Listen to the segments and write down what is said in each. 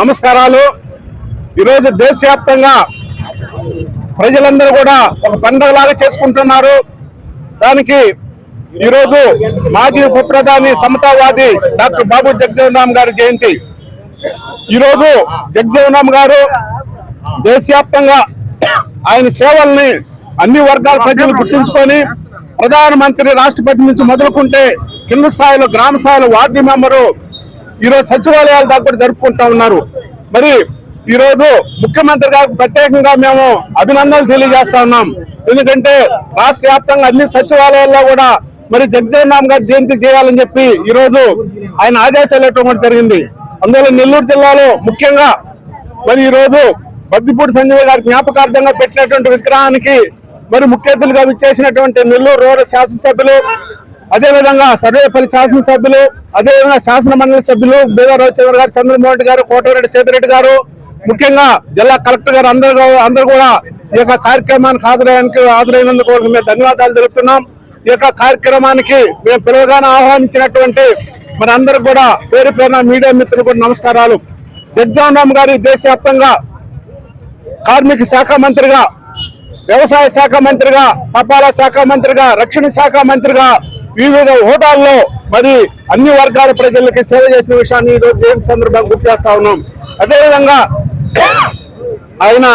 నమస్కారాలు. ఈరోజు దేశవ్యాప్తంగా ప్రజలందరూ కూడా ఒక పండుగలాగా చేసుకుంటున్నారు. దానికి ఈరోజు మాజీ ఉప ప్రధాని సమతావాది డాక్టర్ బాబు జగజీవన్ రామ్ గారి జయంతి. ఈరోజు జగజీవన్ రామ్ గారు దేశవ్యాప్తంగా ఆయన సేవల్ని అన్ని వర్గాల ప్రజలు గుర్తుంచుకొని ప్రధానమంత్రి రాష్ట్రపతి నుంచి మొదలుకుంటే కింద స్థాయిలో గ్రామ స్థాయిలో వార్డు మెంబరు ఈరోజు సచివాలయాల దాకా కూడా జరుపుకుంటా ఉన్నారు. మరి ఈ రోజు ముఖ్యమంత్రి గారికి ప్రత్యేకంగా మేము అభినందనలు తెలియజేస్తా ఉన్నాం. ఎందుకంటే రాష్ట్ర వ్యాప్తంగా అన్ని సచివాలయాల్లో కూడా మరి జగజీవన్ గారి జయంతి చేయాలని చెప్పి ఈ రోజు ఆయన ఆదేశాలు ఇవ్వటం కూడా జరిగింది. అందువల్ల నెల్లూరు జిల్లాలో ముఖ్యంగా మరి ఈ రోజు బద్దిపూడి సంజయ్ గారి జ్ఞాపకార్థంగా పెట్టినటువంటి విగ్రహానికి మరి ముఖ్య అతిథులుగా విచ్చేసినటువంటి నెల్లూరు రూరల్ శాసనసభ్యులు అదేవిధంగా సర్వేపల్లి శాసనసభ్యులు అదేవిధంగా శాసన మండలి సభ్యులు బేదా రవిచంద్ర గారు చంద్రమోహన్ రెడ్డి గారు కోటమిరెడ్డి సేతిరెడ్డి గారు ముఖ్యంగా జిల్లా కలెక్టర్ గారు అందరూ అందరూ కూడా ఈ యొక్క కార్యక్రమానికి హాజరయ్యానికి హాజరైనందుకు మేము ధన్యవాదాలు తెలుపుతున్నాం. ఈ యొక్క కార్యక్రమానికి మేము పిలవగానే ఆహ్వానించినటువంటి మరి అందరూ కూడా పేరు పేరున మీడియా మిత్రులు కూడా నమస్కారాలు. జగ్జాన్ రామ్ గారి దేశవ్యాప్తంగా కార్మిక శాఖ మంత్రిగా వ్యవసాయ శాఖ మంత్రిగా తపాలా శాఖ మంత్రిగా రక్షణ శాఖ మంత్రిగా వివిధ హోదాల్లో మరి అన్ని వర్గాల ప్రజలకి సేవ చేసిన విషయాన్ని ఈరోజు జయంతి సందర్భంగా గుర్తు చేస్తా ఉన్నాం. అదేవిధంగా ఆయన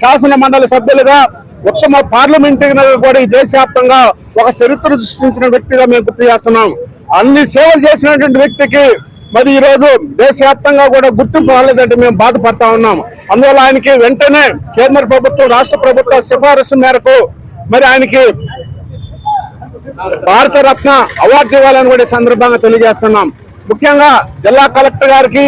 శాసన మండలి సభ్యులుగా ఉత్తమ పార్లమెంటరీగా కూడా ఈ దేశవ్యాప్తంగా ఒక చరిత్ర సృష్టించిన వ్యక్తిగా మేము గుర్తు చేస్తున్నాం. అన్ని సేవలు చేసినటువంటి వ్యక్తికి మరి ఈ రోజు దేశవ్యాప్తంగా కూడా గుర్తింపు రాలేదంటే మేము బాధపడతా ఉన్నాం. అందువల్ల ఆయనకి వెంటనే కేంద్ర ప్రభుత్వం రాష్ట్ర ప్రభుత్వ సిఫారసు మేరకు మరి ఆయనకి భారత రత్న అవార్డు ఇవ్వాలని కూడా సందర్భంగా తెలియజేస్తున్నాం. ముఖ్యంగా జిల్లా కలెక్టర్ గారికి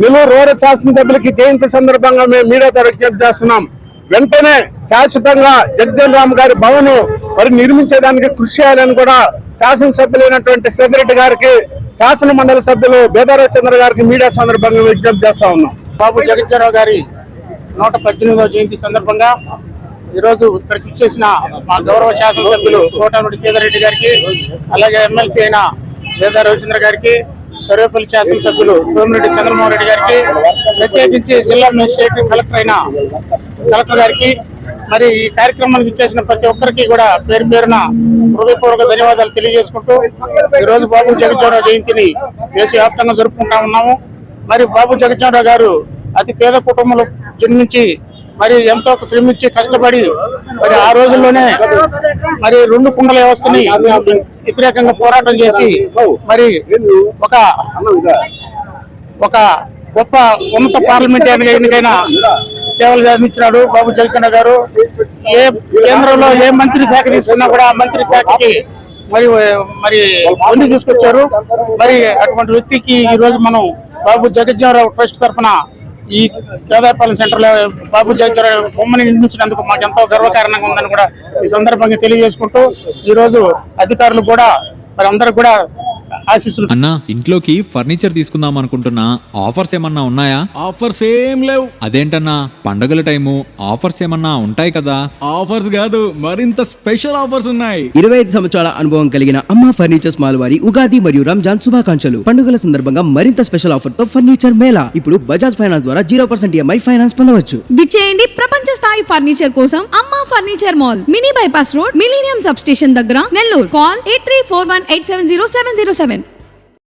నెల్లూరు రూరల్ శాసనసభ్యులకి జయంతి సందర్భంగా మేము మీడియా విజ్ఞప్తి చేస్తున్నాం. వెంటనే శాశ్వతంగా జగన్ రామ్ గారి భవన్ మరి నిర్మించేదానికి కృషి చేయాలని కూడా శాసనసభ్యులైనటువంటి సెక్రటరీ గారికి శాసన మండలి సభ్యులు బేదారా చంద్ర గారికి మీడియా సందర్భంగా విజ్ఞప్తి చేస్తా ఉన్నాం. బాబు జగజ్జరావు గారి నూట పద్దెనిమిదవ జయంతి సందర్భంగా ఈరోజు ఇక్కడికి ఇచ్చేసిన మా గౌరవ శాసనసభ్యులు కోటామిడి సీతారెడ్డి గారికి అలాగే ఎమ్మెల్సీ అయిన వేదా రవిచంద్ర గారికి సర్వేపల్లి శాసనసభ్యులు సోమిరెడ్డి చంద్రమోహన్ రెడ్డి గారికి ప్రత్యేకించి జిల్లా మేజిస్ట్రేట్ కలెక్టర్ అయిన కలెక్టర్ గారికి మరి ఈ కార్యక్రమానికి ఇచ్చేసిన ప్రతి ఒక్కరికి కూడా పేరు పేరున హృదయపూర్వక ధన్యవాదాలు తెలియజేసుకుంటూ ఈరోజు బాబు జగజ్జరావు జయంతిని దేశవ్యాప్తంగా జరుపుకుంటా ఉన్నాము. మరి బాబు జగజ్జనరావు గారు అతి పేద కుటుంబంలో జన్మించి మరి ఎంతో శ్రమించి కష్టపడి మరి ఆ రోజుల్లోనే మరి రెండు కుండల వ్యవస్థని వ్యతిరేకంగా పోరాటం చేసి మరి ఒక ఒక గొప్ప ఉన్నత పార్లమెంట్ ఎన్నికైన సేవలు అందించినాడు బాబు జగన్ గారు. ఏ కేంద్రంలో ఏ మంత్రి శాఖ తీసుకున్నా కూడా ఆ మంత్రి శాఖకి మరి మరి వండి తీసుకొచ్చారు. మరి అటువంటి వ్యక్తికి ఈ రోజు మనం బాబు జగజ్జనరావు ట్రస్ట్ తరఫున ఈ కేదారపాలెం సెంటర్లో బాబు జగజ్జనరావు బొమ్మని నిర్మించినందుకు మాకు ఎంతో గర్వకారణంగా ఉందని కూడా ఈ సందర్భంగా తెలియజేసుకుంటూ ఈ రోజు అధికారులు కూడా మరి అందరూ కూడా ఆశీస్సులు. అన్నా ఇంట్లోకి ఫర్నిచర్ తీసుకుందాం అనుకుంటున్నా. ఆఫర్స్ ఏమన్నా ఉన్నాయా? ఆఫర్స్ ఏం లేవు. అదేంటన్నా పండగల టైము ఆఫర్స్ ఏమన్నా ఉంటాయి కదా? ఆఫర్స్ కాదు మరింత స్పెషల్ ఆఫర్స్ ఉన్నాయి. ఇరవై ఐదు సంవత్సరాల అనుభవం కలిగిన అమ్మ ఫర్నిచర్స్ మాల్ వారి ఉగాది మరియు రంజాన్ శుభాకాంక్షలు. పండుగల సందర్భంగా మరింత స్పెషల్ ఆఫర్తో ఫర్నిచర్ మేళా. ఇప్పుడు బజాజ్ ఫైనాన్స్ ద్వారా జీరో పర్సెంట్ ఈఎంఐ ఫైనాన్స్ పొందవచ్చు. విచ్చేయండి ప్రపంచ స్థాయి ఫర్నిచర్ కోసం Amma furniture mall. Mini bypass road millennium sub station దగ్గర Nellore. Call eight three four one eight seven zero seven zero seven.